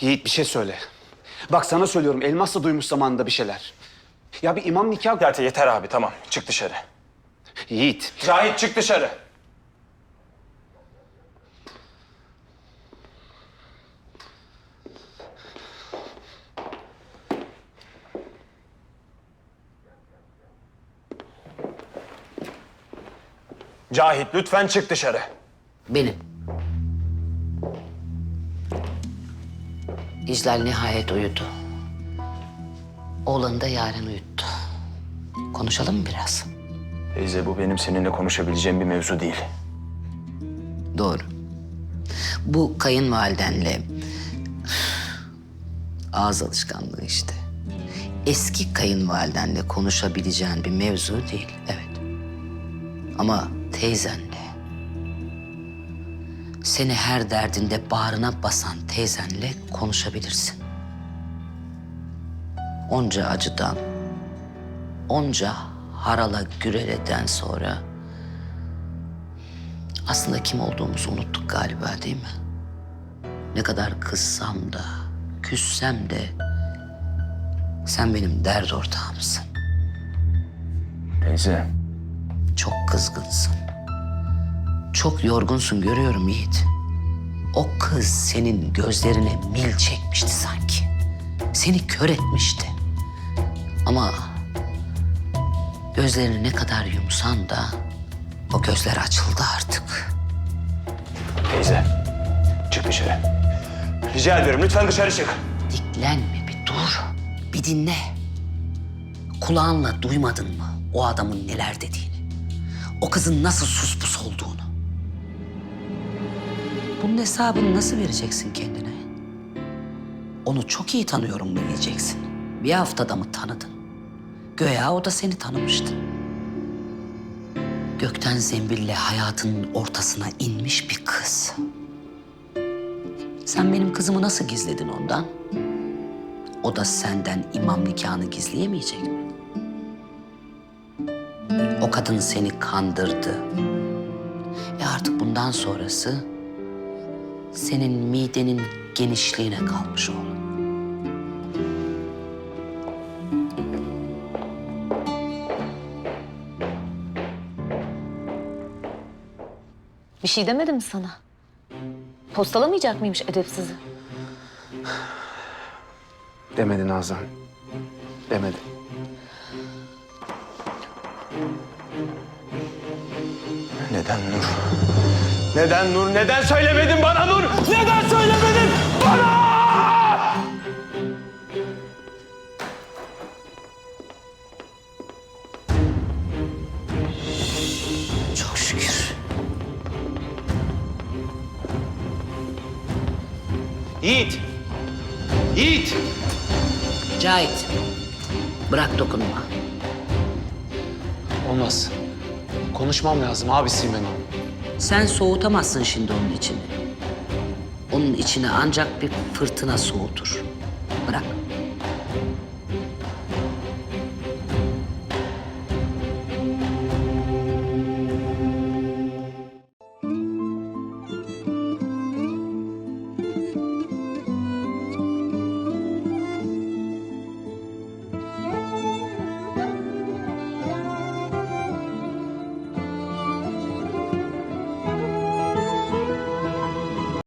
Yiğit bir şey söyle. Bak sana söylüyorum Elmas da duymuş zamanında bir şeyler. Ya bir imam nikah... Yeter, yeter abi tamam. Çık dışarı. Yiğit. Cahit çık dışarı. Cahit lütfen çık dışarı. Benim. İclal nihayet uyudu. Oğlanı da Yaren uyuttu. Konuşalım mı biraz? Teyze bu benim seninle konuşabileceğim bir mevzu değil. Doğru. Bu kayınvalidenle ağız alışkanlığı işte. Eski kayınvalidenle konuşabileceğin bir mevzu değil, evet. Ama teyzenle, seni her derdinde bağrına basan teyzenle konuşabilirsin. Onca acıdan, onca harala güreleden sonra aslında kim olduğumuzu unuttuk galiba değil mi? Ne kadar kızsam da, küssem de sen benim dert ortağımsın. Teyze. Çok kızgınsın. Çok yorgunsun görüyorum Yiğit. O kız senin gözlerine mil çekmişti sanki. Seni kör etmişti. Ama gözlerini ne kadar yumsan da o gözler açıldı artık. Teyze. Çık dışarı. Rica ediyorum lütfen dışarı çık. Diklenme bir dur. Bir dinle. Kulağınla duymadın mı o adamın neler dediğini? O kızın nasıl suspus olduğunu? Bunun hesabını nasıl vereceksin kendine? Onu çok iyi tanıyorum mu diyeceksin? Bir haftada mı tanıdın? Göya o da seni tanımıştı. Gökten zembille hayatının ortasına inmiş bir kız. Sen benim kızımı nasıl gizledin ondan? O da senden imam nikahını gizleyemeyecek mi? O kadın seni kandırdı. E artık bundan sonrası senin midenin genişliğine kalmış oğlum. Bir şey demedim mi sana? Postalamayacak mıymış edepsizi? Demedi Nazan. Demedi. Neden Nur? Neden Nur? Neden söylemedin bana Nur? Neden söylemedin bana? Çok şükür. Yiğit. Yiğit. Cahit, bırak dokunma. Olmaz. Konuşmam lazım abisiyim ben onun. Sen soğutamazsın şimdi onun içini. Onun içine ancak bir fırtına soğutur. Bırak.